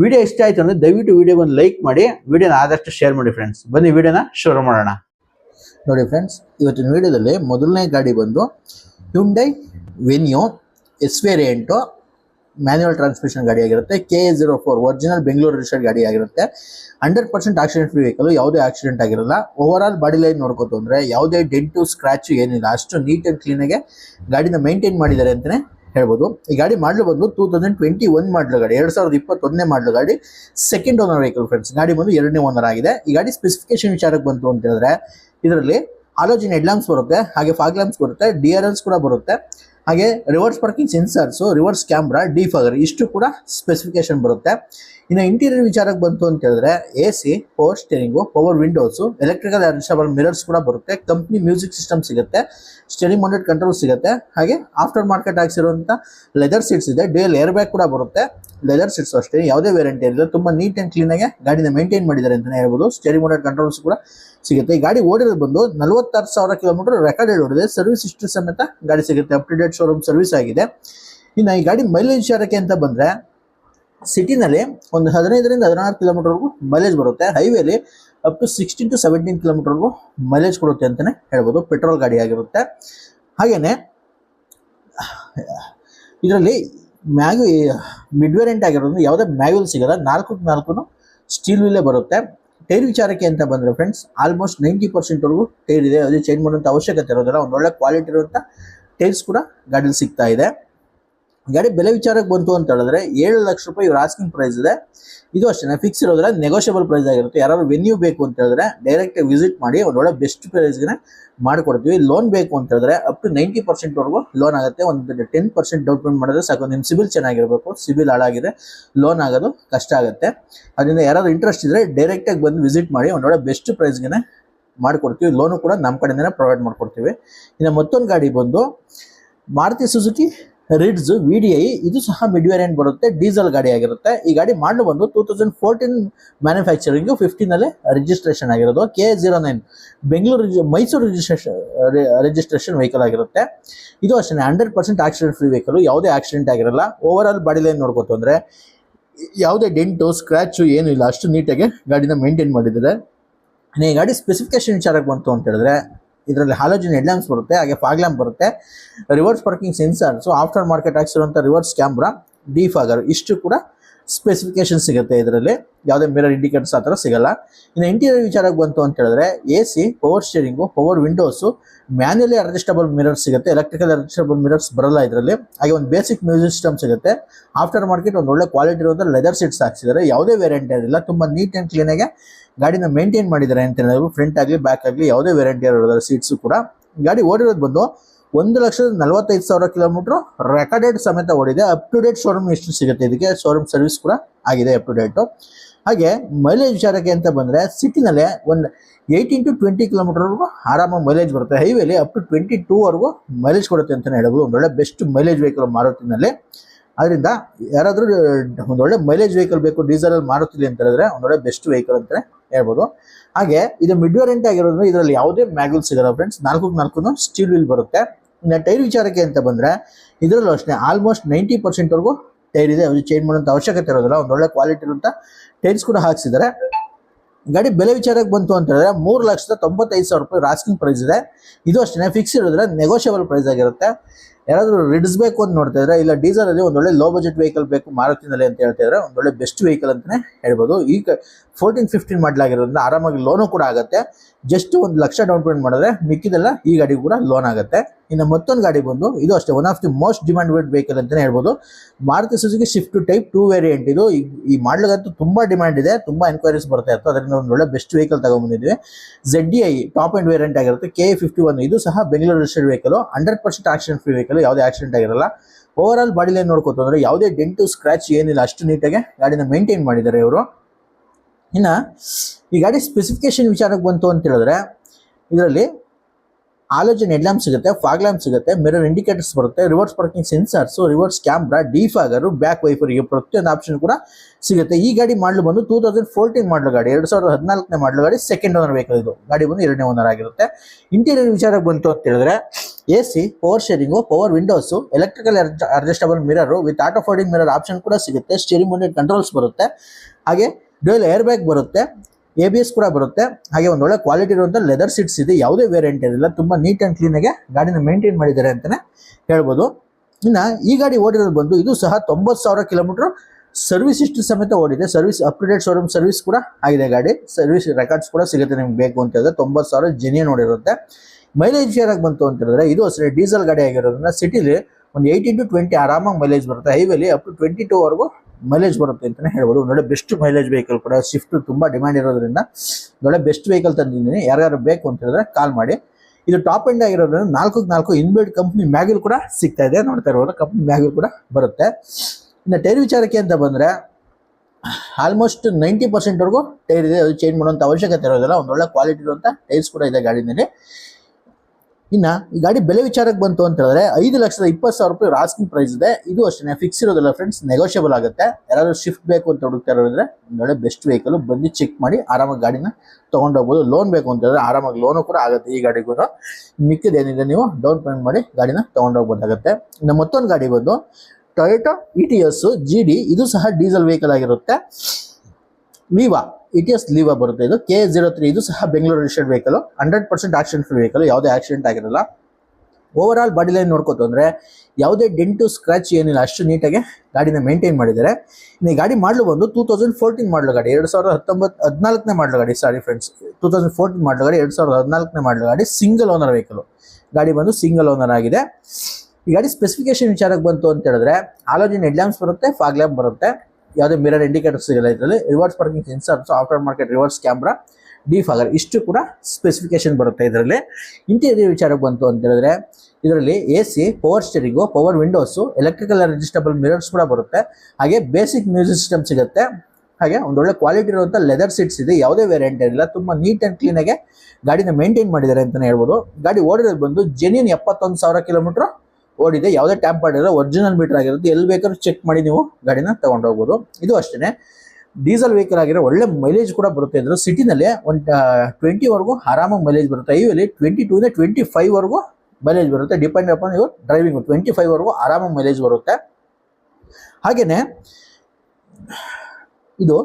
Video ಇಷ್ಟ ಆಯ್ತು ಅಂದ್ರೆ ದಯವಿಟ್ಟು ವಿಡಿಯೋ ಒಂದು ಲೈಕ್ ಮಾಡಿ, ವಿಡಿಯೋನ ಆದಷ್ಟು ಶೇರ್ ಮಾಡಿ ಫ್ರೆಂಡ್ಸ್ ಬನ್ನಿ, ವಿಡಿಯೋನ ಶುರು ಮಾಡೋಣ. ನೋಡಿ ಫ್ರೆಂಡ್ಸ್ ಇವತ್ತಿನ ವಿಡಿಯೋದಲ್ಲಿ ಮೊದಲನೇ ಗಾಡಿ ಬಂದು Hyundai Venue S variant manual transmission ಗಾಡಿ ಆಗಿರುತ್ತೆ. K A zero four original Bengaluru registered ಗಾಡಿ ಆಗಿರುತ್ತೆ. Hundred percent accident free vehicle ಯಾವುದೇ ಆಕ್ಸಿಡೆಂಟ್ ಆಗಿರಲ್ಲ. ಓವರ್ ಬಾಡಿ ಲೈನ್ ನೋಡ್ಕೋತು ಅಂದರೆ ಯಾವುದೇ ಡೆಂಟು ಸ್ಕ್ರಾಚು ಏನಿಲ್ಲ. ಅಷ್ಟು ನೀಟ್ ಆ್ಯಂಡ್ ಕ್ಲೀನಾಗೆ ಗಾಡಿನ ಮೇಂಟೈನ್ ಮಾಡಿದ್ದಾರೆ ಅಂತಲೇ ಹೇಳ್ಬೋದು. ಈ ಗಾಡಿ ಮಾಡಲು ಬಂದು ಟೂ ತೌಸಂಡ್ ಟ್ವೆಂಟಿ ಒನ್ ಮಾಡಲು ಗಾಡಿ, ಎರಡು ಸಾವಿರದ ಇಪ್ಪತ್ತೊಂದನೇ ಮಾಡಲು ಗಾಡಿ ಸೆಕೆಂಡ್ ಓನರ್ ವೆಹಿಕಲ್ ಫ್ರೆಂಡ್ಸ್ ಗಾಡಿ ಬಂದು ಎರಡನೇ ಓನರ್ ಆಗಿದೆ. ಈ ಗಾಡಿ ಸ್ಪೆಸಿಫಿಕೇಶನ್ ವಿಚಾರಕ್ಕೆ ಬಂತು ಅಂತ ಹೇಳಿದ್ರೆ, ಇದರಲ್ಲಿ ಹೆಡ್ ಲಾಂಪ್ಸ್ ಬರುತ್ತೆ, ಹಾಗೆ ಫಾಗ್ ಲ್ಯಾಂಪ್ಸ್ ಬರುತ್ತೆ ಡಿ ಕೂಡ ಬರುತ್ತೆ. ಹಾಗೆ reverse parking sensors reverse camera defogger ಇಷ್ಟು ಕೂಡ ಸ್ಪೆಸಿಫಿಕೇಶನ್ ಬರುತ್ತೆ. ಇನ್ನು ಇಂಟೀರಿಯರ್ ವಿಚಾರಕ್ಕೆ ಬಂತು ಅಂತ ಹೇಳಿದ್ರೆ A C power steering power windows electrical adjustable mirrors ಕೂಡ ಬರುತ್ತೆ. ಕಂಪ್ನಿ ಮ್ಯೂಸಿಕ್ ಸಿಸ್ಟಮ್ ಸಿಗುತ್ತೆ. ಸ್ಟೇರಿಂಗ್ ಮೌಂಟೆಡ್ ಕಂಟ್ರೋಲ್ ಸಿಗುತ್ತೆ. ಹಾಗೆ ಆಫ್ಟರ್ ಮಾರ್ಕೆಟ್ ಹಾಕ್ಸಿರುವಂಥ ಲೆದರ್ ಸೀಟ್ಸ್ ಇದೆ. ಡೇಲ್ ಏರ್ ಬ್ಯಾಗ್ ಕೂಡ ಬರುತ್ತೆ. ಲೆದರ್ ಸೀಟ್ಸ್ ಅಷ್ಟೇ, ಯಾವುದೇ ವೇರಿಯಂಟ್ ಇರಲಿಲ್ಲ ತುಂಬ ನೀಟ್ ಆ್ಯಂಡ್ ಕ್ಲೀನಾಗಿ ಗಾಡಿನ ಮೇಂಟೈನ್ ಮಾಡಿದ್ದಾರೆ ಅಂತಲೇ ಹೇಳ್ಬೋದು. ಸ್ಟೇರಿಂಗ್ ಮೋಟರ್ ಕಂಟ್ರೋಲ್ಸ್ ಕೂಡ ಸಿಗುತ್ತೆ. ಈ ಗಾಡಿ ಓಡಿರೋದು ಬಂದು ನಲವತ್ತಾರು ಸಾವಿರ ಕಿಲೋಮೀಟರ್ ರೆಕಾರ್ಡ್ ಓಡಿದೆ. ಸರ್ವಿಸ್ ಇಷ್ಟು ಸಮೇತ ಗಾಡಿ ಸಿಗುತ್ತೆ. Up to date showroom service ಆಗಿದೆ. ಇನ್ನು ಈ ಗಾಡಿ ಮೈಲೇಜ್ ಶಾರಕ್ಕೆ ಅಂತ ಬಂದರೆ ಸಿಟಿನಲ್ಲಿ ಒಂದು ಹದಿನೈದರಿಂದ ಹದಿನಾರು ಕಿಲೋಮೀಟರ್ವರೆಗೂ ಮೈಲೇಜ್ ಬರುತ್ತೆ. ಹೈವೇಲಿ up to sixteen to seventeen ಕಿಲೋಮೀಟರ್ವರೆಗೂ mileage ಕೊಡುತ್ತೆ ಅಂತಲೇ ಹೇಳ್ಬೋದು. ಪೆಟ್ರೋಲ್ ಗಾಡಿ ಆಗಿರುತ್ತೆ. ಹಾಗೆಯೇ ಇದರಲ್ಲಿ ಮ್ಯಾಗು ಮಿಡ್ ವೇರಿಯಂಟ್ ಆಗಿರೋದು ಯಾವುದೇ ಮ್ಯಾಗುಲ್ ಸಿಗೋಲ್ಲ. ನಾಲ್ಕು ನಾಲ್ಕು ಸ್ಟೀಲ್ ವೀಲೇ ಬರುತ್ತೆ. ಟೈರ್ ವಿಚಾರಕ್ಕೆ ಅಂತ ಬಂದರೆ ಫ್ರೆಂಡ್ಸ್ ಆಲ್ಮೋಸ್ಟ್ ನೈಂಟಿ ಪರ್ಸೆಂಟ್ವರೆಗೂ ಟೈರ್ ಇದೆ. ಅದೇ ಚೇಂಜ್ ಮಾಡುವಂಥ ಅವಶ್ಯಕತೆ ಇರೋದಿಲ್ಲ ಒಂದು ಒಳ್ಳೆ ಕ್ವಾಲಿಟಿ ಇರುವಂಥ ಟೈರ್ಸ್ ಕೂಡ ಗಾಡೀಲಿ ಸಿಗ್ತಾ ಇದೆ. ಗಾಡಿ ಬೆಲೆ ವಿಚಾರಕ್ಕೆ ಬಂತು ಅಂತ ಹೇಳಿದ್ರೆ ಏಳು ಲಕ್ಷ ರೂಪಾಯಿ ಇವ್ರ ಆಸ್ಕಿಂಗ್ ಪ್ರೈಸ್ ಇದೆ. ಇದು ಅಷ್ಟೇ ಫಿಕ್ಸ್ ಇರೋದ್ರೆ ನೆಗೋಷಿಯಬಲ್ ಪ್ರೈಸ್ ಆಗಿರುತ್ತೆ. ಯಾರು ವೆನ್ಯೂ ಬೇಕು ಅಂತ ಹೇಳಿದ್ರೆ ಡೈರೆಕ್ಟ್ ವಿಸಿಟ್ ಮಾಡಿ ಒಂದು ಒಳ್ಳೆ ಬೆಸ್ಟ್ ಪ್ರೈಸ್ಗೆ ಮಾಡಿಕೊಡ್ತೀವಿ. ಲೋನ್ ಬೇಕು ಅಂತ ಹೇಳಿದ್ರೆ ಅಪ್ ಟು ನೈಂಟಿ ಪರ್ಸೆಂಟ್ವರೆಗೂ ಲೋನ್ ಆಗುತ್ತೆ. ಒಂದು ಟೆನ್ ಪರ್ಸೆಂಟ್ ಡೌನ್ ಪೇಮೆಂಟ್ ಮಾಡಿದ್ರೆ ಸಾಕು. ನಿಮ್ಮ ಸಿಬಿಲ್ ಚೆನ್ನಾಗಿರಬೇಕು, ಸಿಬಿಲ್ ಹಾಳಾಗಿದೆ ಲೋನ್ ಆಗೋದು ಕಷ್ಟ ಆಗುತ್ತೆ. ಅದರಿಂದ ಯಾರಾದರೂ ಇಂಟ್ರೆಸ್ಟ್ ಇದ್ರೆ ಡೈರೆಕ್ಟಾಗಿ ಬಂದು ವಿಸಿಟ್ ಮಾಡಿ ಒಂದೊಳ್ಳೆ ಬೆಸ್ಟ್ ಪ್ರೈಸ್ಗೆ ಮಾಡಿಕೊಡ್ತೀವಿ. ಲೋನು ಕೂಡ ನಮ್ಮ ಕಡೆಯಿಂದನೇ ಪ್ರೊವೈಡ್ ಮಾಡಿಕೊಡ್ತೀವಿ. ಇನ್ನು ಮತ್ತೊಂದು ಗಾಡಿ ಬಂದು, Maruti Suzuki Ritz V D I ಇದು ಸಹ ಮಿಡ್ ವೇರಿಯಂಟ್ ಬರುತ್ತೆ ಡೀಸೆಲ್ ಗಾಡಿ ಆಗಿರುತ್ತೆ. ಈ ಗಾಡಿ ಮಾಡಲು ಬಂದು ಟೂ ತೌಸಂಡ್ ಫೋರ್ಟೀನ್ ಮ್ಯಾನುಫ್ಯಾಕ್ಚರಿಂಗು ಫಿಫ್ಟೀನಲ್ಲಿ ರಿಜಿಸ್ಟ್ರೇಷನ್ ಆಗಿರೋದು. K zero nine Bengaluru Mysuru registration registration vehicle ಆಗಿರುತ್ತೆ. ಇದು ಅಷ್ಟೇ hundred percent accident free vehicle ಯಾವುದೇ ಆಕ್ಸಿಡೆಂಟ್ ಆಗಿರಲ್ಲ. ಓವರ್ ಆಲ್ ಬಾಡಿ ಲೈನ್ ನೋಡ್ಕೋತು ಅಂದರೆ ಯಾವುದೇ ಡೆಂಟು ಸ್ಕ್ರ್ಯಾಚು ಏನೂ ಇಲ್ಲ. ಅಷ್ಟು ನೀಟಾಗಿ ಗಾಡಿನ ಮೇಂಟೈನ್ ಮಾಡಿದ್ದಾರೆ. ಇನ್ನು ಈ ಗಾಡಿ ಸ್ಪೆಸಿಫಿಕೇಶನ್ ವಿಚಾರಕ್ಕೆ ಬಂತು ಅಂತ ಹೇಳಿದ್ರೆ ಇದರಲ್ಲಿ ಹಾಲೋಜಿನ್ ಹೆಡ್ಲ್ಯಾಂಪ್ಸ್ ಬರುತ್ತೆ, ಹಾಗೆ ಫಾಗ್ಲ್ಯಾಂಪ್ ಬರುತ್ತೆ. Reverse parking sensors after market ಹಾಕ್ಸಿರುವಂಥ reverse camera defogger ಇಷ್ಟು ಕೂಡ ಸ್ಪೆಸಿಫಿಕೇಶನ್ ಸಿಗುತ್ತೆ ಇದರಲ್ಲಿ. ಯಾವುದೇ ಮಿರರ್ ಇಂಡಿಕೇಟರ್ಸ್ ಆ ಥರ ಸಿಗಲ್ಲ. ಇನ್ನು ಇಂಟೀರಿಯರ್ ವಿಚಾರಕ್ಕೆ ಬಂತು ಅಂತ ಹೇಳಿದ್ರೆ A C power steering power windows manually adjustable mirrors ಸಿಗುತ್ತೆ. ಎಲೆಕ್ಟ್ರಿಕಲ್ ಅಡ್ಜಸ್ಟಬಲ್ ಮಿರರ್ಸ್ ಬರಲ್ಲ ಇದರಲ್ಲಿ. ಹಾಗೆ ಒಂದು ಬೇಸಿಕ್ ಮ್ಯೂಸಿಕ್ ಸಿಸ್ಟಮ್ ಸಿಗುತ್ತೆ. ಆಫ್ಟರ್ ಮಾರ್ಕೆಟ್ ಒಂದು ಒಳ್ಳೆ ಕ್ವಾಲಿಟಿ ಇರುವಂಥ ಲೆದರ್ ಸೀಟ್ಸ್ ಹಾಕ್ಸಿದ್ದಾರೆ. ಯಾವುದೇ ವೇರಿಯಂಟ್ ಇರಲಿಲ್ಲ. ತುಂಬ ನೀಟ್ ಆ್ಯಂಡ್ ಆಗಿ ಗಾಡಿನ ಮೇಂಟೈನ್ ಮಾಡಿದ್ದಾರೆ ಅಂತ ಹೇಳಿದ್ರು. ಫ್ರಂಟ್ ಆಗಲಿ ಬ್ಯಾಕ್ ಆಗಲಿ ಯಾವುದೇ ವೇರಿಯಂಟ್ ಇರೋದ್ರ ಸೀಟ್ಸು ಕೂಡ. ಗಾಡಿ ಓಡಿರೋದು ಬಂದು ಒಂದು ಲಕ್ಷದ ನಲವತ್ತೈದು ಸಾವಿರ ಕಿಲೋಮೀಟ್ರ್ ರೆಕಾರ್ಡೆಡ್ ಸಮೇತ ಓಡಿದೆ. ಅಪ್ ಟು ಡೇಟ್ ಶೋರೂಮ್ ಎಷ್ಟು ಸಿಗುತ್ತೆ ಇದಕ್ಕೆ. ಶೋರೂಮ್ ಸರ್ವಿಸ್ ಕೂಡ ಆಗಿದೆ ಅಪ್ ಟು ಡೇಟು ಹಾಗೆ ಮೈಲೇಜ್ ವಿಚಾರಕ್ಕೆ ಅಂತ ಬಂದರೆ ಸಿಟಿನಲ್ಲೇ ಒಂದು ಏಯ್ಟೀನ್ ಟು ಟ್ವೆಂಟಿ ಕಿಲೋಮೀಟರ್ವರೆಗೂ ಆರಾಮಾಗಿ ಮೈಲೇಜ್ ಬರುತ್ತೆ. ಹೈವೇಲಿ ಅಪ್ ಟು ಟ್ವೆಂಟಿ ಟೂವರೆಗೂ ಮೈಲೇಜ್ ಕೊಡುತ್ತೆ ಅಂತಲೇ ಹೇಳ್ಬೋದು. ಒಂದೊಳ್ಳೆ ಬೆಸ್ಟ್ ಮೈಲೇಜ್ ವೆಹಿಕಲ್ ಮಾರುತಿನಲ್ಲಿ ಅದರಿಂದ ಯಾರಾದರೂ, ಒಂದೊಳ್ಳೆ ಮೈಲೇಜ್ ವೆಹಿಕಲ್ ಬೇಕು ಡೀಸೆಲಲ್ಲಿ ಮಾರುತ್ತಿಲ್ಲ ಅಂತ ಹೇಳಿದ್ರೆ ಒಂದೊಳ್ಳೆ ಬೆಸ್ಟ್ ವೆಹಿಕಲ್ ಅಂತಲೇ ಹೇಳ್ಬೋದು. ಹಾಗೆ ಇದು ಮಿಡ್ ವೇರಿಯಂಟ್ ಆಗಿರೋದ್ರಿಂದ ಇದರಲ್ಲಿ ಯಾವುದೇ ಮ್ಯಾಗಲ್ಸ್ ಸಿಗಲ್ಲ ಫ್ರೆಂಡ್ಸ್ ನಾಲ್ಕು ನಾಲ್ಕು ಸ್ಟೀಲ್ ವೀಲ್ ಬರುತ್ತೆ. ಟೈರ್ ವಿಚಾರಕ್ಕೆ ಅಂತ ಬಂದರೆ, ಇದರಲ್ಲೂ ಅಷ್ಟೇ ಆಲ್ಮೋಸ್ಟ್ ನೈಂಟಿ ಪರ್ಸೆಂಟ್ವರೆಗೂ ಟೈರ್ ಇದೆ. ಅದು ಚೇಂಜ್ ಮಾಡೋಂಥ ಅವಶ್ಯಕತೆ ಇರೋದಿಲ್ಲ. ಒಂದೊಳ್ಳೆ ಕ್ವಾಲಿಟಿ ಇರುವಂಥ ಟೈರ್ಸ್ ಕೂಡ ಹಾಕ್ಸಿದ್ದಾರೆ. ಗಾಡಿ ಬೆಲೆ ವಿಚಾರಕ್ಕೆ ಬಂತು ಅಂತ ಹೇಳಿದ್ರೆ, ಮೂರು ಲಕ್ಷದ ತೊಂಬತ್ತೈದು ಸಾವಿರ ರೂಪಾಯಿ ರಾಸ್ಕಿಂಗ್ ಪ್ರೈಸ್ ಇದೆ. ಇದು ಅಷ್ಟೇ ಫಿಕ್ಸ್ ಇರೋದ್ರೆ ನೆಗೋಷಿಯಬಲ್ ಪ್ರೈಸ್ ಆಗಿರುತ್ತೆ. ಯಾರಾದರೂ ರಿಡ್ಸ್ಬೇಕು ಅಂತ ನೋಡ್ತಾ ಇದ್ರೆ, ಇಲ್ಲ ಡೀಸೆಲ್ ಅಲ್ಲಿ ಒಂದೊಳ್ಳೆ ಲೋ ಬಜೆಟ್ ವೆಹಿಕಲ್ ಬೇಕು ಮಾರುತಿನಲ್ಲಿ ಅಂತ ಹೇಳ್ತಾ ಇದ್ರೆ ಒಂದೊಳ್ಳೆ ಬೆಸ್ಟ್ ವೆಹಿಕಲ್ ಅಂತಾನೆ ಹೇಳ್ಬೋದು. ಈಗ ಫೋರ್ಟೀನ್ ಫಿಫ್ಟೀನ್ ಮಾಡಲಾಗಿರೋದ್ರಿಂದ ಆರಾಮಾಗಿ ಲೋನು ಕೂಡ ಆಗುತ್ತೆ. ಜಸ್ಟ್ ಒಂದು ಲಕ್ಷ ಡೌನ್ ಪೇಮೆಂಟ್ ಮಾಡಿದ್ರೆ ಮಿಕ್ಕಿದೆಲ್ಲ ಈ ಗಾಡಿ ಕೂಡ ಲೋನ್ ಆಗುತ್ತೆ. ಇನ್ನು ಮತ್ತೊಂದು ಗಾಡಿ ಬಂದು, ಇದು ಅಷ್ಟೇ one of the most demanded vehicle ಅಂತಲೇ ಹೇಳ್ಬೋದು. Maruti Suzuki Swift type two variant ಇದು. ಈ- ಮಾಡ್ಲಿಗಂತೂ ತುಂಬಾ ಡಿಮ್ಯಾಂಡ್ ಇದೆ, ತುಂಬಾ ಎನ್ಕ್ವೈರೀಸ್ ಬರ್ತಾ ಇರ್ತದೆ ಅದರಿಂದ ಒಂದು ಒಳ್ಳೆ best vehicle ತಗೊಂಡ್ಬಂದಿದ್ವಿ Z D I top end variant ಆಗಿರುತ್ತೆ ಕೆ ಫಿಫ್ಟಿ ಒನ್ ಇದು ಸಹ Bengaluru registered vehicle hundred percent accident free vehicle ಯಾವುದೇ ಆಕ್ಸಿಡೆಂಟ್ ಆಗಿರಲ್ಲ. ಓವರ್ ಆಲ್ ಬಾಡಿ ಲೈನ್ ನೋಡ್ಕೋತಂದ್ರೆ ಯಾವುದೇ ಡೆಂಟು ಸ್ಕ್ರಾಚ್ ಏನಿಲ್ಲ, ಅಷ್ಟು ನೀಟಾಗಿ ಗಾಡಿನ ಮೇಂಟೈನ್ ಮಾಡಿದ್ದಾರೆ ಇವರು. ಇನ್ನ ಈ ಗಾಡಿ ಸ್ಪೆಸಿಫಿಕೇಶನ್ ವಿಚಾರಕ್ಕೆ ಬಂತು ಅಂತ ಹೇಳಿದ್ರೆ, ಇದರಲ್ಲಿ ಆಲೋಚನೆ ಹೆಡ್ಲ್ಯಾಂಪ್ ಸಿಗುತ್ತೆ ಫಾಗ್ ಲ್ಯಾಂಪ್ ಸಿಗುತ್ತೆ ಮಿರರ್ ಇಂಡಿಕೇಟರ್ಸ್ ಬರುತ್ತೆ reverse parking sensors reverse camera defogger back ವೈಫರಿಗೆ ಪ್ರತಿಯೊಂದು ಆಪ್ಷನ್ ಕೂಡ ಸಿಗುತ್ತೆ. ಈ ಗಾಡಿ ಮಾಡಲು ಬಂದು ಟೂ ತೌಸಂಡ್ ಫೋರ್ಟೀನ್ ಮಾಡಲು ಗಾಡಿ, ಎರಡು ಸಾವಿರದ ಹದಿನಾಲ್ಕನೇ ಮಾಡಲು ಗಾಡಿ ಸೆಕೆಂಡ್ ಓನರ್ ವೆಹಿಕಲ್ ಇದು. ಗಾಡಿ ಬಂದು ಎರಡನೇ ಓನರ್ ಆಗಿರುತ್ತೆ. ಇಂಟೀರಿಯರ್ ವಿಚಾರಕ್ಕೆ ಬಂತು ಅಂತ ಹೇಳಿದ್ರೆ A C power steering power windows electrical adjustable mirror with auto folding mirror option ಕೂಡ ಸಿಗುತ್ತೆ. ಸ್ಟೇರಿಂಗ್ ಮುಂದೆ ಕಂಟ್ರೋಲ್ಸ್ ಬರುತ್ತೆ. ಹಾಗೆ ಡ್ಯೂಯಲ್ ಏರ್ ಬ್ಯಾಗ್ ಬರುತ್ತೆ ಎ ಬಿ ಎಸ್ ಕೂಡ ಬರುತ್ತೆ. ಹಾಗೆ ಒಂದು ಒಳ್ಳೆ ಕ್ವಾಲಿಟಿ ಇರುವಂಥ ಲೆದರ್ ಸೀಟ್ಸ್ ಇದೆ. ಯಾವುದೇ ವೇರಿಯಂಟ್ ಇರಲಿಲ್ಲ ತುಂಬ ನೀಟ್ ಕ್ಲೀನ್ ಆಗಿ ಗಾಡಿನ ಮೇಂಟೈನ್ ಮಾಡಿದ್ದಾರೆ ಅಂತಾನೆ ಹೇಳ್ಬೋದು. ಇನ್ನ ಈ ಗಾಡಿ ಓಡಿರೋದು ಬಂದು ಇದು ಸಹ ತೊಂಬತ್ತು ಸಾವಿರ ಕಿಲೋಮೀಟರ್ ಸರ್ವಿಸ್ ಇಷ್ಟು ಸಮೇತ ಓಡಿದೆ. Service up to date showroom service ಕೂಡ ಆಗಿದೆ ಗಾಡಿ. ಸರ್ವಿಸ್ ರೆಕಾರ್ಡ್ಸ್ ಕೂಡ ಸಿಗುತ್ತೆ ನಿಮ್ಗೆ ಬೇಕು ಅಂತ ಹೇಳಿದ್ರೆ ತೊಂಬತ್ತು ಸಾವಿರ ಜೆನ್ಯನ್ ಓಡಿರುತ್ತೆ. ಮೈಲೇಜ್ ಯಾರಾಗಿ ಬಂತು ಅಂತ ಹೇಳಿದ್ರೆ ಇದು ಅಷ್ಟೇ ಡೀಸೆಲ್ ಗಾಡಿ ಆಗಿರೋದ್ರಿಂದ ಸಿಟಿಲಿ ಒಂದು ಏಯ್ಟೀನ್ ಟು ಟ್ವೆಂಟಿ ಆರಾಮಾಗಿ ಮೈಲೇಜ್ ಬರುತ್ತೆ. ಹೈವೇಲಿ ಅಪ್ ಟು ಟ್ವೆಂಟಿ ಟೂ ವರೆಗೂ ಮೈಲೇಜ್ ಬರುತ್ತೆ ಅಂತಲೇ ಹೇಳ್ಬೋದು. ಒಳ್ಳೆ ಬೆಸ್ಟ್ ಮೈಲೇಜ್ ವೆಹಿಕಲ್ ಕೂಡ ಶಿಫ್ಟ್ ತುಂಬ ಡಿಮ್ಯಾಂಡ್ ಇರೋದ್ರಿಂದ ಒಳ್ಳೆ ಬೆಸ್ಟ್ ವೆಹಿಕಲ್ ತಂದಿದ್ದೀನಿ. ಯಾರ್ಯಾರು ಬೇಕು ಅಂತ ಹೇಳಿದ್ರೆ ಕಾಲ್ ಮಾಡಿ. ಇದು ಟಾಪ್ ಎಂಡ್ ಆಗಿರೋದ್ರಿಂದ ನಾಲ್ಕು ನಾಲ್ಕು ಇನ್ಬಿಲ್ಡ್ ಕಂಪ್ನಿ ಮ್ಯಾಗಿಲ್ ಕೂಡ ಸಿಗ್ತಾ ಇದೆ. ನೋಡ್ತಾ ಇರ್ಬೋದು ಕಂಪ್ನಿ ಮ್ಯಾಗಿಲ್ ಕೂಡ ಬರುತ್ತೆ. ಇನ್ನು ಟೈರ್ ವಿಚಾರಕ್ಕೆ ಅಂತ ಬಂದರೆ ಆಲ್ಮೋಸ್ಟ್ ನೈಂಟಿ ಪರ್ಸೆಂಟ್ವರೆಗೂ ಟೈರ್ ಇದೆ. ಅದು ಚೇಂಜ್ ಮಾಡುವಂಥ ಅವಶ್ಯಕತೆ ಇರೋದಿಲ್ಲ. ಒಂದೊಳ್ಳೆ ಕ್ವಾಲಿಟಿ ಇರುವಂಥ ಟೈರ್ಸ್ ಕೂಡ ಇದೆ ಗಾಡಿನಲ್ಲಿ. ಇನ್ನ ಈ ಗಾಡಿ ಬೆಲೆ ವಿಚಾರಕ್ಕೆ ಬಂತು ಅಂತ ಹೇಳಿದ್ರೆ ಐದು ಲಕ್ಷದ ಇಪ್ಪತ್ತು ಸಾವಿರ ರೂಪಾಯಿ ಆಸ್ಕಿಂಗ್ ಪ್ರೈಸ್ ಇದೆ. ಇದು ಅಷ್ಟೇ ಫಿಕ್ಸ್ ಇರೋದಿಲ್ಲ ಫ್ರೆಂಡ್ಸ್ ನೆಗೋಷಿಯಬಲ್ ಆಗುತ್ತೆ. ಯಾರಾದರೂ ಶಿಫ್ಟ್ ಬೇಕು ಅಂತ ಹುಡುಕ್ತಾ ಇರೋದ್ರೆ ಒಳ್ಳೆ ಬೆಸ್ಟ್ ವೆಹಿಕಲ್ ಬಂದು ಚೆಕ್ ಮಾಡಿ, ಆರಾಮಾಗಿ ಗಾಡಿನ ತೊಗೊಂಡೋಗ್ಬೋದು ಲೋನ್ ಬೇಕು ಅಂತ ಹೇಳಿದ್ರೆ ಆರಾಮಾಗಿ ಲೋನು ಕೂಡ ಆಗುತ್ತೆ ಈ ಗಾಡಿಗೂ ಮಿಕ್ಕಿದೇನಿದೆ ನೀವು ಡೌನ್ ಪೇಮೆಂಟ್ ಮಾಡಿ ಗಾಡಿನ ತೊಗೊಂಡೋಗ್ಬೋದಾಗುತ್ತೆ ಇನ್ನು ಮತ್ತೊಂದು ಗಾಡಿ ಬಂದು Toyota Etios G D ಇದು ಸಹ ಡೀಸೆಲ್ ವೆಹಿಕಲ್ ಆಗಿರುತ್ತೆ. ಲೀವಾ ಇ ಟಿ ಎಸ್ ಬರುತ್ತೆ. ಇದು ಕೆ ಜೀರೋ ತ್ರೀ ಇದು ಸಹ Bengaluru registered vehicle hundred percent accident free vehicle ಯಾವುದೇ ಆಕ್ಸಿಡೆಂಟ್ ಆಗಿರಲ್ಲ. ಓವರ್ ಆಲ್ ಬಾಡಿ ಲೈನ್ ನೋಡ್ಕೋತು ಅಂದರೆ ಯಾವುದೇ ಡೆಂಟು ಸ್ಕ್ರಾಚ್ ಏನಿಲ್ಲ. ಅಷ್ಟು ನೀಟಾಗಿ ಗಾಡಿನ ಮೇಂಟೈನ್ ಮಾಡಿದ್ದಾರೆ. ಈ ಗಾಡಿ ಮಾಡಲು ಬಂದು ಟೂ ತೌಸಂಡ್ ಫೋರ್ಟೀನ್ ಮಾಡಲು ಗಾಡಿ. ಎರಡು ಸಾವಿರದ ಹತ್ತೊಂಬತ್ತು ಹದಿನಾಲ್ಕನೇ ಮಾಡಲು ಗಾಡಿ sorry friends two thousand fourteen ಮಾಡಲು ಗಾಡಿ, ಎರಡು ಸಾವಿರದ ಹದಿನಾಲ್ಕನೇ ಮಾಡಲು ಗಾಡಿ ಸಿಂಗಲ್ ಓನರ್ ವೆಹಿಕಲ್ ಗಾಡಿ ಬಂದು ಸಿಂಗಲ್ ಓನರ್ ಆಗಿದೆ. ಈ ಗಾಡಿ ಸ್ಪೆಸಿಫಿಕೇಶನ್ ವಿಚಾರಕ್ಕೆ ಬಂತು ಅಂತ ಹೇಳಿದ್ರೆ ಆಲೋಜಿನ್ ಹೆಡ್ ಲ್ಯಾಂಪ್ಸ್ ಬರುತ್ತೆ ಫಾಗ್ ಲ್ಯಾಂಪ್ ಬರುತ್ತೆ. ಯಾವುದೇ ಮಿರರ್ ಇಂಡಿಕೇಟರ್ಸ್ ಇರಲ್ಲ ಇದರಲ್ಲಿ reverse parking sensors after market reverse camera defogger ಇಷ್ಟು ಕೂಡ ಸ್ಪೆಸಿಫಿಕೇಶನ್ ಬರುತ್ತೆ ಇದರಲ್ಲಿ. ಇಂಟೀರಿಯರ್ ವಿಚಾರಕ್ಕೆ ಬಂತು ಅಂತ ಹೇಳಿದ್ರೆ, ಇದರಲ್ಲಿ A C power steering power windows electrical adjustable mirrors ಕೂಡ ಬರುತ್ತೆ. ಹಾಗೆ ಬೇಸಿಕ್ ಮ್ಯೂಸಿಕ್ ಸಿಸ್ಟಮ್ ಸಿಗುತ್ತೆ. ಹಾಗೆ ಒಂದೊಳ್ಳೆ ಕ್ವಾಲಿಟಿ ಇರುವಂಥ ಲೆದರ್ ಸೀಟ್ಸ್ ಇದೆ. ಯಾವುದೇ ವೇರಿಯಂಟ್ ಇರಲಿಲ್ಲ ತುಂಬ ನೀಟ್ ಆ್ಯಂಡ್ ಕ್ಲೀನಾಗೆ ಗಾಡಿನ ಮೇಂಟೈನ್ ಮಾಡಿದ್ದಾರೆ ಅಂತಲೇ ಹೇಳ್ಬೋದು. ಗಾಡಿ ಓಡಿರೋದು ಬಂದು ಜೆನ್ಯೂನ್ ಎಪ್ಪತ್ತೊಂದು ಸಾವಿರ ಕಿಲೋಮೀಟ್ರ್ ಓಡಿದೆ. ಯಾವುದೇ ಟ್ಯಾಪ್ ಮಾಡಿರೋ ಒರಿಜಿನಲ್ ಮೀಟರ್ ಆಗಿರುತ್ತೆ. ಎಲ್ಲಿ ಬೇಕಾದ್ರೂ ಚೆಕ್ ಮಾಡಿ ನೀವು ಗಾಡಿನ ತಗೊಂಡು ಹೋಗ್ಬೋದು. ಇದು ಅಷ್ಟೇ ಡೀಸೆಲ್ ವೆಹಿಕಲ್ ಆಗಿರೋ ಒಳ್ಳೆ ಮೈಲೇಜ್ ಕೂಡ ಬರುತ್ತೆ ಇದ್ರು ಸಿಟಿನಲ್ಲಿ ಒಂದು ಟ್ವೆಂಟಿವರೆಗೂ ಆರಾಮಾಗಿ ಮೈಲೇಜ್ ಬರುತ್ತೆ. ಐವಲ್ಲಿ ಟ್ವೆಂಟಿ ಇಂದ ಟ್ವೆಂಟಿ ಫೈವ್ವರೆಗೂ ಮೈಲೇಜ್ ಬರುತ್ತೆ. Depend upon your driving twenty ಫೈವ್ವರೆಗೂ ಆರಾಮಾಗಿ ಮೈಲೇಜ್ ಬರುತ್ತೆ. ಹಾಗೆಯೇ ಇದು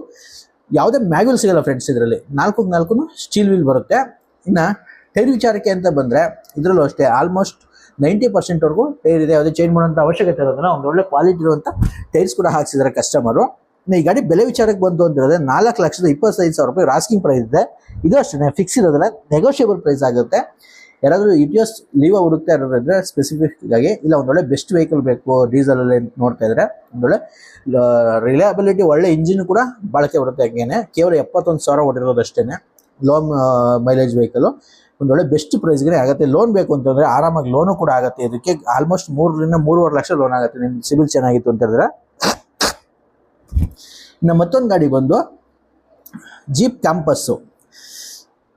ಯಾವುದೇ ಮ್ಯಾಗ್ಯೂಲ್ ಸಿಗಲ್ಲ ಫ್ರೆಂಡ್ಸ್ ಇದರಲ್ಲಿ. ನಾಲ್ಕು ನಾಲ್ಕು ಸ್ಟೀಲ್ ವೀಲ್ ಬರುತ್ತೆ. ಇನ್ನು ಟೈರ್ ವಿಚಾರಕ್ಕೆ ಅಂತ ಬಂದರೆ ಇದರಲ್ಲೂ ಅಷ್ಟೇ. ಆಲ್ಮೋಸ್ಟ್ ನೈಂಟಿ ಪರ್ಸೆಂಟ್ವರೆಗೂ ಟೈರ್ ಇದೆ. ಯಾವುದೇ ಚೇಂಜ್ ಮಾಡೋಂಥ ಅವಶ್ಯಕತೆ ಇರೋದಿಲ್ಲ. ಒಂದು ಒಳ್ಳೆ ಕ್ವಾಲಿಟಿ ಇರುವಂಥ ಟೈರ್ಸ್ ಕೂಡ ಹಾಕ್ಸಿದ್ದಾರೆ ಕಸ್ಟಮರು ಈ ಗಾಡಿ ಬೆಲೆ ವಿಚಾರಕ್ಕೆ ಬಂತು ಅಂತ ಹೇಳಿದ್ರೆ ನಾಲ್ಕು ಲಕ್ಷದ ಇಪ್ಪತ್ತೈದು ಸಾವಿರ ರೂಪಾಯಿ ರಾಸ್ಕಿಂಗ್ ಪ್ರೈಸ್ ಇದೆ. ಇದು ಅಷ್ಟೇ ಫಿಕ್ಸ್ ಇರೋದಿಲ್ಲ. ನೆಗೋಷಿಯಬಲ್ ಪ್ರೈಸ್ ಆಗುತ್ತೆ. ಯಾರಾದರೂ ಇ ಟಿ ಎಸ್ ಲೀವ ಹುಡುಕ್ತಾ ಇರೋದ್ರೆ ಸ್ಪೆಸಿಫಿಕ್ ಆಗಿ ಇಲ್ಲ ಒಂದೊಳ್ಳೆ ಬೆಸ್ಟ್ ವೆಹಿಕಲ್ ಬೇಕು ಡೀಸೆಲ್ ಅಲ್ಲಿ ನೋಡ್ತಾ ಇದ್ರೆ ಒಂದೊಳ್ಳೆ ರಿಲಯಬಿಲಿಟಿ ಒಳ್ಳೆ ಇಂಜಿನ್ ಕೂಡ ಬಳಕೆ ಬರುತ್ತೆ ಹಂಗೇನೆ. ಕೇವಲ ಎಪ್ಪತ್ತೊಂದು ಸಾವಿರ ಹೊಡಿರೋದು ಲೋನ್ ಮೈಲೇಜ್ ವೆಹಿಕಲ್ ಒಂದೊಳ್ಳೆ ಬೆಸ್ಟ್ ಪ್ರೈಸ್ಗೆ ಆಗುತ್ತೆ. ಲೋನ್ ಬೇಕು ಅಂತಂದ್ರೆ ಆರಾಮಾಗಿ ಲೋನು ಕೂಡ ಆಗುತ್ತೆ. ಇದಕ್ಕೆ ಆಲ್ಮೋಸ್ಟ್ ಮೂರರಿಂದ ಮೂರುವರೆ ಲಕ್ಷ ಲೋನ್ ಆಗುತ್ತೆ. ನಿಮ್ಮ ಸಿಬಿಲ್ ಚೆನ್ನಾಗಿತ್ತು ಅಂತ ಹೇಳಿದ್ರೆ. ಇನ್ನು ಮತ್ತೊಂದು ಗಾಡಿ ಬಂದು ಜೀಪ್ ಕ್ಯಾಂಪಸ್ಸು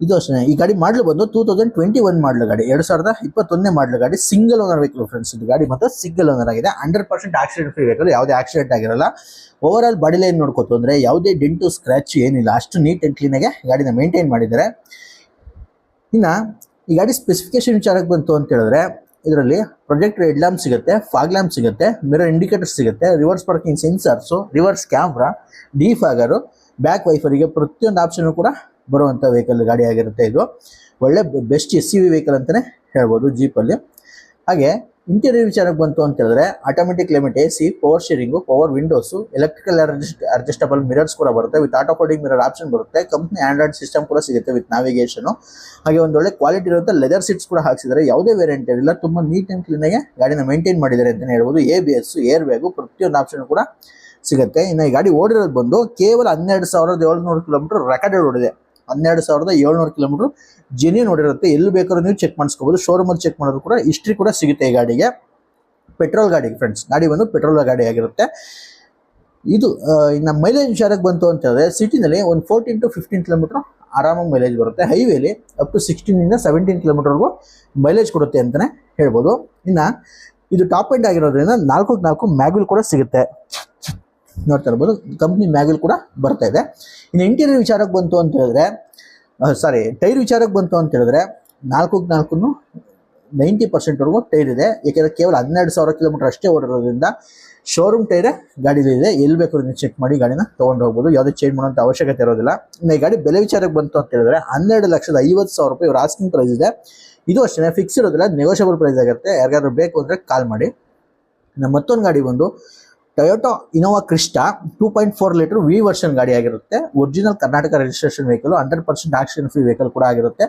ಇದು ಅಷ್ಟೇ. ಈ ಗಾಡಿ ಮಾಡಲು ಬಂದು ಟೂ ತೌಸಂಡ್ ಟ್ವೆಂಟಿ ಒನ್ ಮಾಡಲು ಗಾಡಿ. ಎರಡು ಸಾವಿರದ ಇಪ್ಪತ್ತೊಂದನೇ ಮಾಡಲು ಗಾಡಿ. ಸಿಂಗಲ್ ಓನರ್ ವೆಹಿಕಲ್ ಫ್ರೆಂಡ್ಸ್ ಇದು ಗಾಡಿ ಮತ್ತು ಸಿಂಗಲ್ ಓನರ್ ಆಗಿದೆ. Hundred percent accident free vehicle ಯಾವುದೇ ಆಕ್ಸಿಡೆಂಟ್ ಆಗಿರಲ್ಲ. ಓವರ್ ಆಲ್ ಬಾಡಿ ಲೈನ್ ನೋಡ್ಕೋತು ಅಂದರೆ ಯಾವುದೇ ಡೆಂಟು ಸ್ಕ್ರ್ಯಾಚ್ ಏನಿಲ್ಲ. ಅಷ್ಟು ನೀಟ್ ಆ್ಯಂಡ್ ಕ್ಲೀನಾಗೆ ಗಾಡಿನ ಮೇಂಟೈನ್ ಮಾಡಿದ್ದಾರೆ. ಇನ್ನು ಈ ಗಾಡಿ ಸ್ಪೆಸಿಫಿಕೇಶನ್ ವಿಚಾರಕ್ಕೆ ಬಂತು ಅಂತ ಹೇಳಿದ್ರೆ, ಇದರಲ್ಲಿ ಪ್ರೊಜೆಕ್ಟ್ ಹೆಡ್ ಲ್ಯಾಂಪ್ ಸಿಗುತ್ತೆ ಫಾಗ್ ಲ್ಯಾಂಪ್ ಸಿಗುತ್ತೆ ಮಿರರ್ ಇಂಡಿಕೇಟರ್ ಸಿಗುತ್ತೆ reverse parking sensors reverse camera defogger back ವೈಫರಿಗೆ ಪ್ರತಿಯೊಂದು ಆಪ್ಷನ್ ಕೂಡ ಬರುವಂಥ ವೆಹಿಕಲ್ ಗಾಡಿ ಆಗಿರುತ್ತೆ ಇದು. ಒಳ್ಳೆ best S C V vehicle ಅಂತಲೇ ಹೇಳ್ಬೋದು ಜೀಪಲ್ಲಿ ಹಾಗೆ ಇಂಟೀರಿಯರ್ ವಿಚಾರಕ್ಕೆ ಬಂತು ಅಂತ ಹೇಳಿದ್ರೆ automatic climate A C power steering power windows electrical adjustable mirrors ಕೂಡ ಬರುತ್ತೆ. ವಿತ್ ಆಟೋ ಮಿರರ್ ಆಪ್ಷನ್ ಬರುತ್ತೆ. ಕಂಪ್ನಿ ಆಂಡ್ರಾಯ್ಡ್ ಸಿಸ್ಟಮ್ ಕೂಡ ಸಿಗುತ್ತೆ ವಿತ್ ನಾವಿಗೇಷನ್ ಹಾಗೆ ಒಂದು ಒಳ್ಳೆ ಕ್ವಾಲಿಟಿ ಇರುತ್ತೆ ಲೆದರ್ ಸೀಟ್ಸ್ ಕೂಡ ಹಾಕ್ಸಿದ್ದಾರೆ. ಯಾವುದೇ ವೇರಿಯಂಟ್ ಇರಲಿಲ್ಲ. ತುಂಬಾ ನೀಟ್ ಆ್ಯಂಡ್ ಕ್ಲೀನ್ ಆಗಿ ಗಾಡಿನ ಮೇಂಟೈನ್ ಮಾಡಿದ್ದಾರೆ ಅಂತಲೇ ಹೇಳ್ಬೋದು. A B S air bag ಪ್ರತಿಯೊಂದು ಆಪ್ಷನ್ ಕೂಡ ಸಿಗುತ್ತೆ. ಇನ್ನು ಈ ಗಾಡಿ ಓಡಿರೋದು ಬಂದು ಕೇವಲ ಹನ್ನೆರಡು ಸಾವಿರದ ಏಳ್ನೂರು ಕಿಲೋಮೀಟರ್ ರೆಕಾರ್ಡೆಡ್ ಓಡಿದೆ ಹನ್ನೆರಡು ಸಾವಿರದ ಏಳ್ನೂರು ಕಿಲೋಮೀಟರ್ ಜೆನ್ಯೂನ್ ನೋಡಿರುತ್ತೆ. ಎಲ್ಲಿ ಬೇಕಾದ್ರೂ ನೀವು ಚೆಕ್ ಮಾಡಿಸ್ಕೋಬಹುದು ಶೋರೂಮಲ್ಲಿ ಚೆಕ್ ಮಾಡಿದ್ರು ಕೂಡ ಹಿಸ್ಟ್ರಿ ಕೂಡ ಸಿಗುತ್ತೆ ಈ ಗಾಡಿಗೆ. ಪೆಟ್ರೋಲ್ ಗಾಡಿ ಫ್ರೆಂಡ್ಸ್ ಗಾಡಿ ಬಂದು ಪೆಟ್ರೋಲ್ ಗಾಡಿ ಆಗಿರುತ್ತೆ. ಇದು ಇನ್ನು ಮೈಲೇಜ್ ವಿಚಾರಕ್ಕೆ ಬಂತು ಅಂತ ಹೇಳಿದ್ರೆ ಸಿಟಿನಲ್ಲಿ ಒಂದು ಫೋರ್ಟೀನ್ ಟು ಫಿಫ್ಟೀನ್ ಕಿಲೋಮೀಟರ್ ಆರಾಮಾಗಿ ಮೈಲೇಜ್ ಬರುತ್ತೆ. ಹೈವೇಲಿ ಅಪ್ ಟು ಸಿಕ್ಸ್ಟೀನಿಂದ ಸೆವೆಂಟೀನ್ ಕಿಲೋಮೀಟರ್ವರೆಗೂ ಮೈಲೇಜ್ ಕೊಡುತ್ತೆ ಅಂತಲೇ ಹೇಳ್ಬೋದು. ಇನ್ನು ಇದು ಟಾಪ್ ಎಂಡ್ ಆಗಿರೋದ್ರಿಂದ ನಾಲ್ಕು ನಾಲ್ಕು ಮ್ಯಾಗ್ವಿಲ್ ಕೂಡ ಸಿಗುತ್ತೆ. ನೋಡ್ತಾ ಇರ್ಬೋದು. ಕಂಪ್ನಿ ಮ್ಯಾಗಲ್ ಕೂಡ ಬರ್ತಾ ಇದೆ. ಇನ್ನು ಇಂಟೀರಿಯರ್ ವಿಚಾರಕ್ಕೆ ಬಂತು ಅಂತ ಹೇಳಿದ್ರೆ ಸಾರಿ ಟೈರ್ ವಿಚಾರಕ್ಕೆ ಬಂತು ಅಂತ ಹೇಳಿದ್ರೆ, ನಾಲ್ಕು ನಾಲ್ಕು ನೈಂಟಿ ಪರ್ಸೆಂಟ್ವರೆಗೂ ಟೈರ್ ಇದೆ. ಏಕೆಂದರೆ ಕೇವಲ ಹನ್ನೆರಡು ಸಾವಿರ ಕಿಲೋಮೀಟರ್ ಅಷ್ಟೇ ಓಡಿರೋದ್ರಿಂದ ಶೋರೂಮ್ ಟೈರೇ ಗಾಡಿಲಿದೆ ಎಲ್ಲಿ ಬೇಕಾದ್ರೂ ನೀವು ಚೆಕ್ ಮಾಡಿ ಗಾಡಿನ ತೊಗೊಂಡು ಹೋಗ್ಬೋದು. ಯಾವುದೇ ಚೇಂಜ್ ಮಾಡೋಂಥ ಅವಶ್ಯಕತೆ ಇರೋದಿಲ್ಲ. ಈ ಗಾಡಿ ಬೆಲೆ ವಿಚಾರಕ್ಕೆ ಬಂತು ಅಂತ ಹೇಳಿದ್ರೆ, ಹನ್ನೆರಡು ಲಕ್ಷದ ಐವತ್ತು ಸಾವಿರ ರೂಪಾಯಿ ಇವ್ರ ಆಸ್ಕಿಂಗ್ ಪ್ರೈಸ್ ಇದೆ. ಇದು ಅಷ್ಟೇ ಫಿಕ್ಸ್ ಇರೋದಿಲ್ಲ ನೆಗೋಷಿಯಬಲ್ ಪ್ರೈಸ್ ಆಗುತ್ತೆ. ಯಾರಿಗಾದ್ರೂ ಬೇಕು ಅಂದರೆ ಕಾಲ್ ಮಾಡಿ. ನಮ್ಮ ಮತ್ತೊಂದು ಗಾಡಿ ಬಂದು Toyota Innova Crysta two point four litre V version ಗಾಡಿ ಆಗಿರುತ್ತೆ. Original Karnataka registration vehicle hundred percent accident free vehicle ಕೂಡ ಆಗಿರುತ್ತೆ.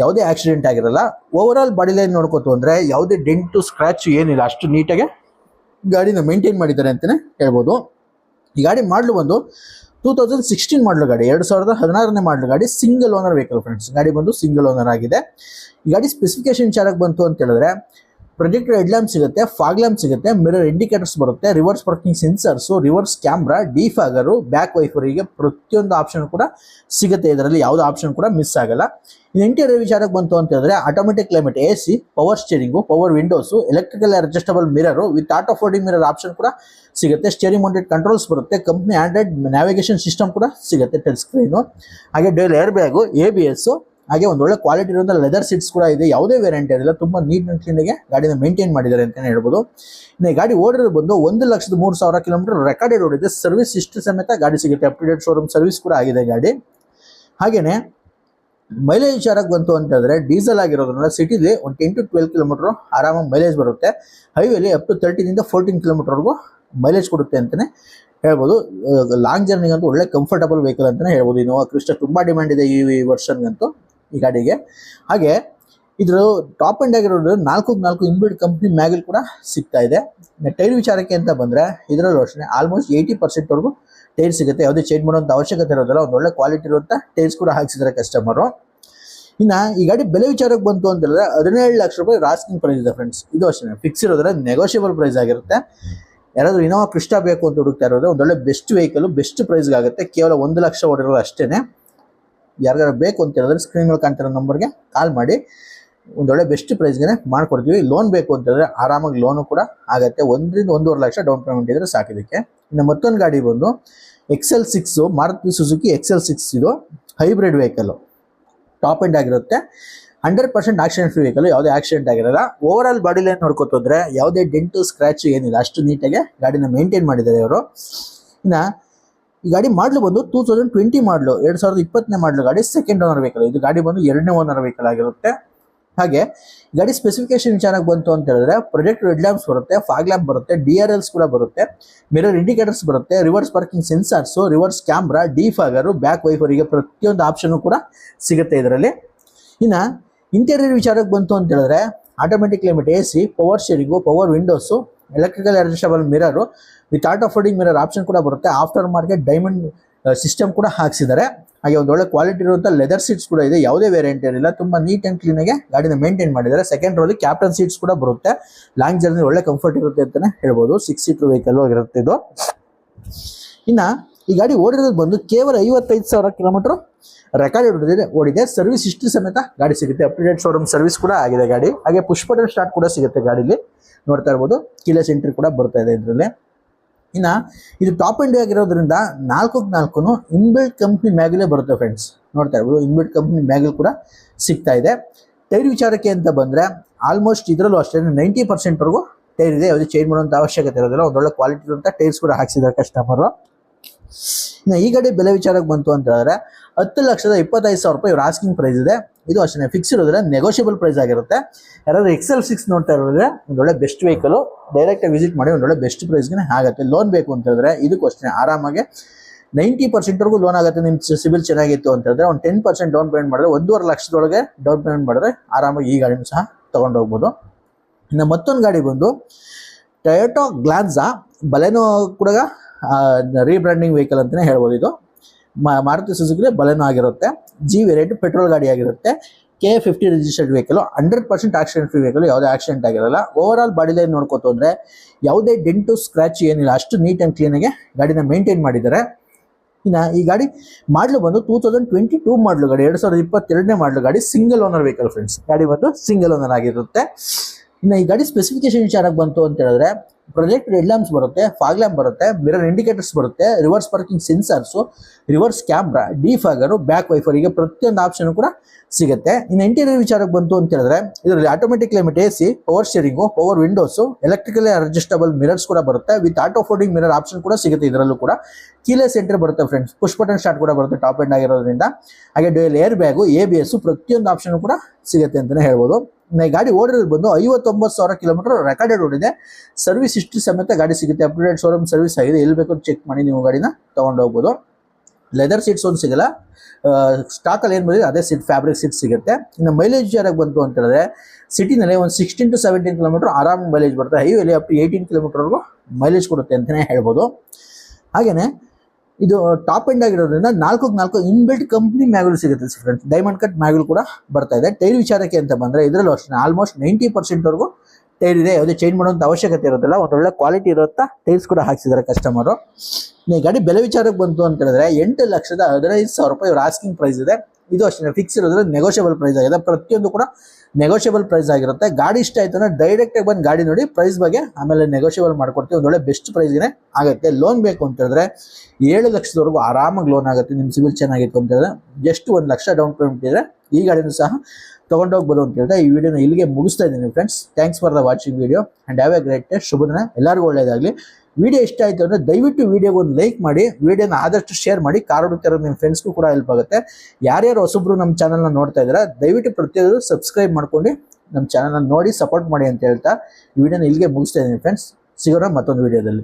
ಯಾವುದೇ ಆಕ್ಸಿಡೆಂಟ್ ಆಗಿರಲ್ಲ. ಓವರ್ ಆಲ್ ಬಾಡಿ ಲೈನ್ ನೋಡ್ಕೋತು ಅಂದರೆ ಯಾವುದೇ ಡೆಂಟು ಸ್ಕ್ರಾಚ್ ಏನಿಲ್ಲ. ಅಷ್ಟು ನೀಟಾಗಿ ಗಾಡಿನ ಮೇಂಟೈನ್ ಮಾಡಿದ್ದಾರೆ ಅಂತಲೇ ಹೇಳ್ಬೋದು. ಈ ಗಾಡಿ ಮಾಡಲು ಬಂದು ಟೂ ತೌಸಂಡ್ ಸಿಕ್ಸ್ಟೀನ್ ಮಾಡಲು ಗಾಡಿ, ಎರಡು ಸಾವಿರದ ಹದಿನಾರನೇ ಮಾಡಲು ಗಾಡಿ ಸಿಂಗಲ್ ಓನರ್ ವೆಹಿಕಲ್ ಫ್ರೆಂಡ್ಸ್ ಗಾಡಿ ಬಂದು ಸಿಂಗಲ್ ಓನರ್ ಆಗಿದೆ. ಈ ಗಾಡಿ ಸ್ಪೆಸಿಫಿಕೇಶನ್ ವಿಚಾರಕ್ಕೆ ಬಂತು ಅಂತ ಹೇಳಿದ್ರೆ ಪ್ರೊಜೆಕ್ಟರ್ ಹೆಡ್ಲ್ಯಾಂಪ್ ಸಿಗುತ್ತೆ ಫಾಗ್ ಲ್ಯಾಂಪ್ ಸಿಗುತ್ತೆ ಮಿರರ್ ಇಂಡಿಕೇಟರ್ಸ್ ಬರುತ್ತೆ reverse parking sensors reverse camera defogger back ವೈಫರಿಗೆ ಪ್ರತಿಯೊಂದು ಆಪ್ಷನ್ ಕೂಡ ಸಿಗುತ್ತೆ. ಇದರಲ್ಲಿ ಯಾವುದೇ ಆಪ್ಷನ್ ಕೂಡ ಮಿಸ್ ಆಗಲ್ಲ. ಇಂಟೀರಿಯರ್ ವಿಚಾರಕ್ಕೆ ಬಂತು ಅಂತ ಹೇಳಿದ್ರೆ automatic climate A C power steering power windows electrical adjustable mirror with auto folding mirror option ಕೂಡ ಸಿಗುತ್ತೆ. ಸ್ಟೇರಿಂಗ್ ಮೌಂಟೆಡ್ ಕಂಟ್ರೋಲ್ಸ್ ಬರುತ್ತೆ ಕಂಪ್ನಿ ಆಂಡ್ರಾಯ್ಡ್ ನ್ಯಾವಿಗೇಷನ್ ಸಿಸ್ಟಮ್ ಕೂಡ ಸಿಗುತ್ತೆ ಟಚ್ ಸ್ಕ್ರೀನು ಹಾಗೆ dual air bag A B S ಹಾಗೆ ಒಂದು ಒಳ್ಳೆ quality ಇರುವಂಥ ಲೆದರ್ ಸೀಟ್ಸ್ ಕೂಡ ಇದೆ. ಯಾವುದೇ ವೇರಿಯಂಟ್ ಇರಲಿಲ್ಲ ತುಂಬಾ ನೀಟ್ ಅಂಡ್ ಕ್ಲೀನಿಗೆ ಗಾಡಿನ ಮೇಂಟೈನ್ ಮಾಡಿದ್ದಾರೆ ಅಂತಲೇ ಹೇಳ್ಬೋದು. ಇನ್ನು ಈ ಗಾಡಿ ಓಡಿರೋದು ಬಂದು ಒಂದು ಲಕ್ಷದ ಮೂರು ಸಾವಿರ ಕಿಲೋಮೀಟರ್ ರೆಕಾರ್ಡೆಡ್ ಓಡಿದೆ. ಸರ್ವಿಸ್ ಇಷ್ಟು ಸಮೇತ ಗಾಡಿ ಸಿಗುತ್ತೆ. Up to date showroom service ಕೂಡ ಆಗಿದೆ ಗಾಡಿ. ಹಾಗೆಯೇ ಮೈಲೇಜ್ ವಿಚಾರಕ್ಕೆ ಬಂತು ಅಂತಂದರೆ ಡೀಸೆಲ್ ಆಗಿರೋದ್ರಿಂದ ಸಿಟಿಲಿ ಒಂದು ಟೆನ್ ಟು ಟ್ವೆಲ್ ಕಿಲೋಮೀಟರ್ ಆರಾಮಾಗಿ ಮೈಲೇಜ್ ಬರುತ್ತೆ. ಹೈವೇಲಿ ಅಪ್ ಟು ತರ್ಟೀನಿಂದ ಫೋರ್ಟೀನ್ ಕಿಲೋಮೀಟರ್ವರೆಗೂ ಮೈಲೇಜ್ ಕೊಡುತ್ತೆ ಅಂತಲೇ ಹೇಳ್ಬೋದು. ಲಾಂಗ್ ಜರ್ನಿಗಂತೂ ಒಳ್ಳೆ ಕಂಫರ್ಟಬಲ್ ವೆಹಿಕಲ್ ಅಂತಲೇ ಹೇಳ್ಬೋದು. ಇನ್ನು ಕ್ರಿಸ್ಟ ತುಂಬ ಡಿಮ್ಯಾಂಡ್ ಇದೆ ಈ ವರ್ಷನ್ಗಂತೂ. ಈ ಗಾಡಿಗೆ. ಹಾಗೆ ಇದ್ರ ಟಾಪ್ ಎಂಡ್ ಆಗಿರೋದು ನಾಲ್ಕು ನಾಲ್ಕು ಇನ್ಬಿಲ್ಡ್ ಕಂಪ್ನಿ ಮ್ಯಾಗಲ್ ಕೂಡ ಸಿಗ್ತಾ ಇದೆ. ಟೈರ್ ವಿಚಾರಕ್ಕೆ ಅಂತ ಬಂದ್ರೆ ಇದರಲ್ಲೂ ಅಷ್ಟೇ ಆಲ್ಮೋಸ್ಟ್ ಏಯ್ಟಿ ಪರ್ಸೆಂಟ್ವರೆಗೂ ಟೈರ್ ಸಿಗುತ್ತೆ. ಯಾವುದೇ ಚೇಂಜ್ ಮಾಡೋಂಥ ಅವಶ್ಯಕತೆ ಇರೋದಿಲ್ಲ, ಒಂದು ಒಳ್ಳೆ ಕ್ವಾಲಿಟಿ ಇರುವಂಥ ಟೈರ್ಸ್ ಕೂಡ ಹಾಕ್ಸಿದ್ದಾರೆ ಕಸ್ಟಮರು ಇನ್ನು ಈ ಗಾಡಿ ಬೆಲೆ ವಿಚಾರಕ್ಕೆ ಬಂತು ಅಂತ ಹೇಳಿದ್ರೆ ಹದಿನೇಳು ಲಕ್ಷ ರೂಪಾಯಿ ರಾಸ್ಕಿಂಗ್ ಪ್ರೈಸ್ ಇದೆ ಫ್ರೆಂಡ್ಸ್ ಇದು ಅಷ್ಟೇ ಫಿಕ್ಸ್ ಇರೋದ್ರೆ ನೆಗೋಷಿಯಬಲ್ ಪ್ರೈಸ್ ಆಗಿರುತ್ತೆ. ಯಾರಾದ್ರೂ ಇನೋವಾ ಕೃಷ್ಣ ಬೇಕು ಅಂತ ಹುಡುಕ್ತಾ ಇರೋದ್ರೆ ಒಂದೊಳ್ಳೆ ಬೆಸ್ಟ್ ವೆಹಿಕಲ್ ಬೆಸ್ಟ್ ಪ್ರೈಸ್ಗೆ ಆಗುತ್ತೆ ಕೇವಲ ಒಂದು ಲಕ್ಷ ಹೊಡೆಯೋದು ಅಷ್ಟೇ ಯಾರಿಗಾರು ಬೇಕು ಅಂತ ಹೇಳಿದ್ರೆ ಸ್ಕ್ರೀನ್ ಮೇಲೆ ಕಾಣ್ತಿರೋ ನಂಬರ್ಗೆ ಕಾಲ್ ಮಾಡಿ. ಒಂದೊಳ್ಳೆ ಬೆಸ್ಟ್ ಪ್ರೈಸ್ಗೆ ಮಾಡ್ಕೊಡ್ತೀವಿ. ಲೋನ್ ಬೇಕು ಅಂತಂದರೆ ಆರಾಮಾಗಿ ಲೋನು ಕೂಡ ಆಗುತ್ತೆ. ಒಂದರಿಂದ ಒಂದೂವರೆ ಲಕ್ಷ ಡೌನ್ ಪೇಮೆಂಟ್ ಇದ್ದರೆ ಸಾಕಿದಕ್ಕೆ ಇನ್ನು ಮತ್ತೊಂದು ಗಾಡಿ ಬಂದು XL six Maruti Suzuki XL six ಇದು ಹೈಬ್ರಿಡ್ ವೆಹಿಕಲ್ಲು ಟಾಪ್ ಎಂಡ್ ಆಗಿರುತ್ತೆ. Hundred percent accident free vehicle ಯಾವುದೇ ಆಕ್ಸಿಡೆಂಟ್ ಆಗಿರಲ್ಲ. ಓವರ್ ಆಲ್ ಬಾಡಿ ಲೈನ್ ನೋಡ್ಕೋತಂದ್ರೆ ಯಾವುದೇ ಡೆಂಟು ಸ್ಕ್ರಾಚ್ ಏನಿಲ್ಲ. ಅಷ್ಟು ನೀಟಾಗಿ ಗಾಡಿನ ಮೇಂಟೈನ್ ಮಾಡಿದ್ದಾರೆ ಅವರು ಇನ್ನು ಈ ಗಾಡಿ ಮಾಡಲು ಬಂದು ಟೂ ತೌಸಂಡ್ ಟ್ವೆಂಟಿ ಮಾಡಲು, ಎರಡು ಸಾವಿರದ ಇಪ್ಪತ್ತನೇ ಮಾಡಲು ಗಾಡಿ ಸೆಕೆಂಡ್ ಓನರ್ ವೆಹಿಕಲ್ ಇದು ಗಾಡಿ ಬಂದು ಎರಡನೇ ಓನರ್ ವೆಹಿಕಲ್ ಆಗಿರುತ್ತೆ. ಹಾಗೆ ಗಾಡಿ ಸ್ಪೆಸಿಫಿಕೇಶನ್ ವಿಚಾರಕ್ಕೆ ಬಂತು ಅಂತ ಹೇಳಿದ್ರೆ ಪ್ರೊಜೆಕ್ಟ್ ರೆಡ್ ಲ್ಯಾಂಪ್ಸ್ ಬರುತ್ತೆ ಫಾಗ್ ಲ್ಯಾಂಪ್ ಬರುತ್ತೆ ಡಿ ಆರ್ ಎಲ್ಸ್ ಕೂಡ ಬರುತ್ತೆ ಮಿರರ್ ಇಂಡಿಕೇಟರ್ಸ್ ಬರುತ್ತೆ reverse parking sensors reverse camera defogger back ವೈಫರಿಗೆ ಪ್ರತಿಯೊಂದು ಆಪ್ಷನ್ ಕೂಡ ಸಿಗುತ್ತೆ ಇದರಲ್ಲಿ. ಇನ್ನು ಇಂಟೀರಿಯರ್ ವಿಚಾರಕ್ಕೆ ಬಂತು ಅಂತ ಹೇಳಿದ್ರೆ automatic climate A C power steering power windows electrical adjustable mirror with auto folding mirror option ಕೂಡ ಬರುತ್ತೆ. ಆಫ್ಟರ್ ಮಾರ್ಕೆಟ್ ಡೈಮಂಡ್ ಸಿಸ್ಟಮ್ ಕೂಡ ಹಾಕ್ಸಿದ್ದಾರೆ. ಹಾಗೆ ಒಂದು ಒಳ್ಳೆ ಕ್ವಾಲಿಟಿ ಇರುವಂಥ ಲೆದರ್ ಸೀಟ್ಸ್ ಕೂಡ ಇದೆ. ಯಾವುದೇ ವೇರಿಯಂಟ್ ಇರಲಿಲ್ಲ ತುಂಬ ನೀಟ್ ಆ್ಯಂಡ್ ಕ್ಲೀನಾಗಿ ಗಾಡಿನ ಮೇಂಟೈನ್ ಮಾಡಿದ್ದಾರೆ. ಸೆಕೆಂಡ್ ರೋಲಿ ಕ್ಯಾಪ್ಟನ್ ಸೀಟ್ಸ್ ಕೂಡ ಬರುತ್ತೆ. ಲಾಂಗ್ ಜರ್ನಿ ಒಳ್ಳೆ ಕಂಫರ್ಟ್ ಇರುತ್ತೆ ಅಂತಲೇ ಹೇಳ್ಬೋದು. ಸಿಕ್ಸ್ ಸೀಟರ್ ವೆಹಿಕಲ್ ಆಗಿರುತ್ತೆ ಇದು. ಇನ್ನು ಈ ಗಾಡಿ ಓಡಿರೋದು ಬಂದು ಕೇವಲ ಐವತ್ತೈದು ಸಾವಿರ ಕಿಲೋಮೀಟರ್ ರೆಕಾರ್ಡ್ ಓಡಿದೆ ಓಡಿದೆ. ಸರ್ವಿಸ್ ಇಷ್ಟು ಸಮೇತ ಗಾಡಿ ಸಿಗುತ್ತೆ. Up to date showroom service ಕೂಡ ಆಗಿದೆ ಗಾಡಿ. ಹಾಗೆ ಪುಷ್ ಬಟನ್ ಸ್ಟಾರ್ಟ್ ಕೂಡ ಸಿಗುತ್ತೆ ಗಾಡೀಲಿ. ನೋಡ್ತಾ ಇರ್ಬೋದು. ಕೀಲೆಸ್ ಎಂಟ್ರಿ ಕೂಡ ಬರ್ತಾ ಇದೆ ಇದರಲ್ಲಿ. ಇನ್ನು ಇದು ಟಾಪ್ ಎಂಡ್ ಆಗಿರೋದ್ರಿಂದ ನಾಲ್ಕು ನಾಲ್ಕು ಇನ್ಬಿಲ್ಟ್ ಕಂಪ್ನಿ ಮ್ಯಾಗಲೇ ಬರುತ್ತೆ ಫ್ರೆಂಡ್ಸ್ ನೋಡ್ತಾ ಇರ್ಬೋದು. ಇನ್ಬಿಲ್ಟ್ ಕಂಪ್ನಿ ಮ್ಯಾಗಲ್ ಕೂಡ ಸಿಗ್ತಾ ಇದೆ. ಟೈರ್ ವಿಚಾರಕ್ಕೆ ಅಂತ ಬಂದರೆ ಆಲ್ಮೋಸ್ಟ್ ಇದರಲ್ಲೂ ಅಷ್ಟೇ ನೈಂಟಿ ಪರ್ಸೆಂಟ್ವರೆಗೂ ಟೈರ್ ಇದೆ. ಯಾವುದೇ ಚೇಂಜ್ ಮಾಡುವಂಥ ಅವಶ್ಯಕತೆ ಇರೋದಿಲ್ಲ. ಒಂದೊಳ್ಳೆ ಕ್ವಾಲಿಟಿ ಇರುವಂಥ ಟೈರ್ಸ್ ಕೂಡ ಹಾಕ್ಸಿದ್ದಾರೆ ಕಸ್ಟಮರು ಇನ್ನು ಈ ಗಾಡಿ ಬೆಲೆ ವಿಚಾರಕ್ಕೆ ಬಂತು ಅಂತ ಹೇಳಿದ್ರೆ ಹತ್ತು ಲಕ್ಷದ ಇಪ್ಪತ್ತೈದು ಸಾವಿರ ರೂಪಾಯಿ ಇವ್ರ ಆಸ್ಕಿಂಗ್ ಪ್ರೈಸ್ ಇದೆ. ಇದು ಅಷ್ಟೇ ಫಿಕ್ಸ್ ಇರೋದ್ರೆ ನೆಗೋಷಿಯಬಲ್ ಪ್ರೈಸ್ ಆಗಿರುತ್ತೆ. ಯಾರಾದ್ರೂ ಎಕ್ಸೆಲ್ ಸಿಕ್ಸ್ ನೋಡ್ತಾ ಇರೋದ್ರೆ ಒಂದೊಳ್ಳೆ ಬೆಸ್ಟ್ ವೆಹಿಕಲ್ ಡೈರೆಕ್ಟ್ ವಿಸಿಟ್ ಮಾಡಿ ಒಂದೊಳ್ಳೆ ಬೆಸ್ಟ್ ಪ್ರೈಸ್ಗೆ ಆಗುತ್ತೆ. ಲೋನ್ ಬೇಕು ಅಂತ ಹೇಳಿದ್ರೆ ಇದಕ್ಕೂ ಅಷ್ಟೇ ಆರಾಮಾಗಿ ನೈಂಟಿ ಪರ್ಸೆಂಟ್ವರೆಗೂ ಲೋನ್ ಆಗುತ್ತೆ. ನಿಮ್ಮ ಸಿಬಿಲ್ ಚೆನ್ನಾಗಿತ್ತು ಅಂತ ಹೇಳಿದ್ರೆ ಒಂದು ಟೆನ್ ಪರ್ಸೆಂಟ್ ಡೌನ್ ಪೇಮೆಂಟ್ ಮಾಡಿದ್ರೆ ಒಂದೂವರೆ ಲಕ್ಷದೊಳಗೆ ಡೌನ್ ಪೇಮೆಂಟ್ ಮಾಡಿದ್ರೆ ಆರಾಮಾಗಿ ಈ ಗಾಡಿನೂ ಸಹ ತೊಗೊಂಡು ಹೋಗ್ಬೋದು. ಇನ್ನು ಮತ್ತೊಂದು ಗಾಡಿ ಬಂದು ಟೊಯೋಟೋ ಗ್ಲಾನ್ಸಾ ಬಲೆನೋ ಕೂಡ ರೀಬ್ರ್ಯಾಂಡಿಂಗ್ ವೆಹಿಕಲ್ ಅಂತಲೇ ಹೇಳ್ಬೋದು ಇದು. ಮಾರುತಿ ಸುಜುಕಿ ಬಲೆನೋ ಆಗಿರುತ್ತೆ. ಜಿ ವೆರೈಟಿ ಪೆಟ್ರೋಲ್ ಗಾಡಿ ಆಗಿರುತ್ತೆ. K fifty registered vehicle hundred percent accident free vehicle ಯಾವುದೇ ಆಕ್ಸಿಡೆಂಟ್ ಆಗಿರಲ್ಲ. ಓವರ್ ಆಲ್ ಬಾಡಿ ಲೈನ್ ನೋಡ್ಕೋತು ಅಂದರೆ ಯಾವುದೇ ಡೆಂಟು ಸ್ಕ್ರಾಚ್ ಏನಿಲ್ಲ. ಅಷ್ಟು ನೀಟ್ ಆ್ಯಂಡ್ ಕ್ಲೀನಾಗಿ ಗಾಡಿನ ಮೇಂಟೈನ್ ಮಾಡಿದ್ದಾರೆ. ಇನ್ನು ಈ ಗಾಡಿ ಮಾಡಲು ಬಂದು ಟೂ ತೌಸಂಡ್ ಟ್ವೆಂಟಿ ಟೂ ಮಾಡಲು ಗಾಡಿ, ಎರಡು ಸಾವಿರದ ಇಪ್ಪತ್ತೆರಡನೇ ಮಾಡಲು ಗಾಡಿ ಸಿಂಗಲ್ ಓನರ್ ವೆಹಿಕಲ್ ಫ್ರೆಂಡ್ಸ್ ಗಾಡಿ ಬಂದು ಸಿಂಗಲ್ ಓನರ್ ಆಗಿರುತ್ತೆ. ಇನ್ನು ಈ ಗಾಡಿ ಸ್ಪೆಸಿಫಿಕೇಶನ್ ವಿಚಾರಕ್ಕೆ ಬಂತು ಅಂತ ಹೇಳಿದ್ರೆ ಪ್ರೊಜೆಕ್ಟ್ ರೆಡ್ ಲ್ಯಾಂಪ್ಸ್ ಬರುತ್ತೆ ಫಾಗ್ ಲ್ಯಾಂಪ್ ಬರುತ್ತೆ ಮಿರರ್ ಇಂಡಿಕೇಟರ್ಸ್ ಬರುತ್ತೆ reverse parking sensors reverse camera defogger back wiper ಈಗ ಪ್ರತಿಯೊಂದು ಆಪ್ಷನ್ ಕೂಡ ಸಿಗುತ್ತೆ. ಇನ್ನು ಇಂಟೀರಿಯರ್ ವಿಚಾರಕ್ಕೆ ಬಂತು ಅಂತ ಹೇಳಿದ್ರೆ, ಇದರಲ್ಲಿ automatic climate A C power steering power windows electrically adjustable mirrors ಕೂಡ ಬರುತ್ತೆ. With auto folding mirror option ಕೂಡ ಸಿಗುತ್ತೆ ಇದರಲ್ಲೂ ಕೂಡ. ಕೀಲೆಸ್ ಸೆಂಟರ್ ಬರುತ್ತೆ ಫ್ರೆಂಡ್ಸ್ ಪುಷ್ ಬಟನ್ ಸ್ಟಾರ್ಟ್ ಕೂಡ ಬರುತ್ತೆ ಟಾಪ್ ಎಂಡ್ ಆಗಿರೋದ್ರಿಂದ. ಹಾಗೆ dual air bag A B S ಪ್ರತಿಯೊಂದು ಆಪ್ಷನ್ ಕೂಡ ಸಿಗುತ್ತೆ ಅಂತಲೇ ಹೇಳ್ಬೋದು. ಗಾಡಿ ಓಡಿರೋದು ಬಂದು ಐವತ್ತೊಂಬತ್ತು ಸಾವಿರ ಕಿಲೋಮೀಟರ್ ರೆಕಾರ್ಡೆಡ್ ಓಡಿದೆ. ಸರ್ವಿಸ್ ಇಷ್ಟು ಸಮೇತ ಗಾಡಿ ಸಿಗುತ್ತೆ. ಅಪ್ ಟು ಶೋರೂಮ್ ಸರ್ವಿಸ್ ಆಗಿದೆ. ಎಲ್ಲಿ ಬೇಕು ಚೆಕ್ ಮಾಡಿ ನೀವು ಗಾಡಿನ ತೊಗೊಂಡು ಹೋಗ್ಬೋದು. ಲೆದರ್ ಸೀಟ್ಸ್ ಒಂದು ಸಿಗಲ್ಲ. ಸ್ಟಾಕಲ್ಲಿ ಏನು ಬಂದಿದೆ ಅದೇ ಸೀಟ್ ಫ್ಯಾಬ್ರಿಕ್ ಸೀಟ್ ಸಿಗುತ್ತೆ. ಇನ್ನು ಮೈಲೇಜ್ ಯಾರಾಗಿ ಬಂತು ಅಂತ ಹೇಳಿದ್ರೆ ಸಿಟಿನಲ್ಲಿ ಒಂದು ಸಿಕ್ಸ್ಟೀನ್ ಟು ಸೆವೆಂಟೀನ್ ಕಿಲೋಮೀಟರ್ ಆರಾಮ್ ಮೈಲೇಜ್ ಬರುತ್ತೆ. ಹೈವೇಲಿ ಅಪ್ ಟು ಏಯ್ಟೀನ್ ಕಿಲೋಮೀಟರ್ವರೆಗೂ ಮೈಲೇಜ್ ಕೊಡುತ್ತೆ ಅಂತಲೇ ಹೇಳ್ಬೋದು. ಹಾಗೆಯೇ ಇದು ಟಾಪ್ ಎಂಡ್ ಆಗಿರೋದ್ರಿಂದ ನಾಲ್ಕು ನಾಲ್ಕು ಇನ್ಬಿಲ್ಟ್ ಕಂಪ್ನಿ ಮ್ಯಾಗಲ್ ಸಿಗುತ್ತೆ ಫ್ರೆಂಡ್ಸ್ ಡೈಮಂಡ್ ಕಟ್ ಮ್ಯಾಗಲ್ ಕೂಡ ಬರ್ತಾ ಇದೆ. ಟೈರ್ ವಿಚಾರಕ್ಕೆ ಅಂತ ಬಂದರೆ, ಇದರಲ್ಲೂ ಅಷ್ಟೇ ಆಲ್ಮೋಸ್ಟ್ ನೈಂಟಿ ಪರ್ಸೆಂಟ್ವರೆಗೂ ಟೈರ್ ಇದೆ ಯಾವುದೇ ಚೇಂಜ್ ಮಾಡುವಂಥ ಅವಶ್ಯಕತೆ ಇರೋದಿಲ್ಲ, ಒಂದೊಳ್ಳೆ ಕ್ವಾಲಿಟಿ ಇರುತ್ತಾ ಟೈರ್ಸ್ ಕೂಡ ಹಾಕ್ಸಿದ್ದಾರೆ ಕಸ್ಟಮರು ಈ ಗಾಡಿ ಬೆಲೆ ವಿಚಾರಕ್ಕೆ ಬಂತು ಅಂತ ಹೇಳಿದ್ರೆ ಎಂಟು ಲಕ್ಷದ ಹದಿನೈದು ಸಾವಿರ ರೂಪಾಯಿ ಇವರು ಆಸ್ಕಿಂಗ್ ಪ್ರೈಸ್ ಇದೆ. ಇದು ಅಷ್ಟೇ ಫಿಕ್ಸ್ ಇರೋದ್ರೆ ನೆಗೋಷಿಯಬಲ್ ಪ್ರೈಸ್ ಆಗಿದೆ. ಪ್ರತಿಯೊಂದು ಕೂಡ ನೆಗೋಷಿಯಬಲ್ ಪ್ರೈಸ್ ಆಗಿರುತ್ತೆ. ಗಾಡಿ ಇಷ್ಟ ಆಯ್ತು ಅಂದ್ರೆ ಡೈರೆಕ್ಟಾಗಿ ಬಂದು ಗಾಡಿ ನೋಡಿ ಪ್ರೈಸ್ ಬಗ್ಗೆ ಆಮೇಲೆ ನೆಗೋಷಿಯಬಲ್ ಮಾಡ್ಕೊಡ್ತೀವಿ. ಒಂದೊಳ್ಳೆ ಬೆಸ್ಟ್ ಪ್ರೈಸ್ಗೆ ಆಗುತ್ತೆ. ಲೋನ್ ಬೇಕು ಅಂತ ಹೇಳಿದ್ರೆ ಏಳು ಲಕ್ಷದವರೆಗೂ ಆರಾಮಾಗಿ ಲೋನ್ ಆಗುತ್ತೆ. ನಿಮ್ಮ ಸಿಬಿಲ್ ಚೆನ್ನಾಗಿತ್ತು ಅಂತ ಹೇಳಿದ್ರೆ ಜಸ್ಟ್ ಒಂದು ಲಕ್ಷ ಡೌನ್ ಪೇಮೆಂಟ್ ಇದೆ ಈ ಗಾಡಿನೂ ಸಹ ತೊಗೊಂಡೋಗ್ಬೋದು ಅಂತ ಹೇಳ್ತಾ ಈ ವಿಡಿಯೋನ ಇಲ್ಲಿಗೆ ಮುಗಿಸ್ತಾ ಇದ್ದೀನಿ friends thanks for the watching video and have a great day ಶುಭ ದಿನ. ಎಲ್ಲರಿಗೂ ಒಳ್ಳೆಯದಾಗಲಿ. ವಿಡಿಯೋ ಇಷ್ಟ ಆಯಿತು ಅಂದರೆ ದಯವಿಟ್ಟು ವಿಡಿಯೋಗೆ ಒಂದು ಲೈಕ್ ಮಾಡಿ, ವಿಡಿಯೋನ ಆದಷ್ಟು ಶೇರ್ ಮಾಡಿ ಕಾರ್ ಹುಡುಕ್ತಿರೋ ನಿಮ್ಮ ಫ್ರೆಂಡ್ಸ್ಗೂ ಕೂಡ ಹೆಲ್ಪ್ ಆಗುತ್ತೆ. ಯಾರ್ಯಾರು ಹೊಸಬ್ರು ನಮ್ಮ ಚಾನಲ್ನ ನೋಡ್ತಾ ಇದ್ದಾರೆ, ದಯವಿಟ್ಟು ಪ್ರತಿಯೊಬ್ಬರು ಸಬ್ಸ್ಕ್ರೈಬ್ ಮಾಡ್ಕೊಂಡು ನಮ್ಮ ಚಾನಲ್ನ ನೋಡಿ ಸಪೋರ್ಟ್ ಮಾಡಿ ಅಂತ ಹೇಳ್ತಾ ಈ ವಿಡಿಯೋನ ಇಲ್ಲಿಗೆ ಮುಗಿಸ್ತಾ ಇದ್ದೀನಿ ಫ್ರೆಂಡ್ಸ್ ಸಿಗೋಣ ಮತ್ತೊಂದು ವಿಡಿಯೋದಲ್ಲಿ.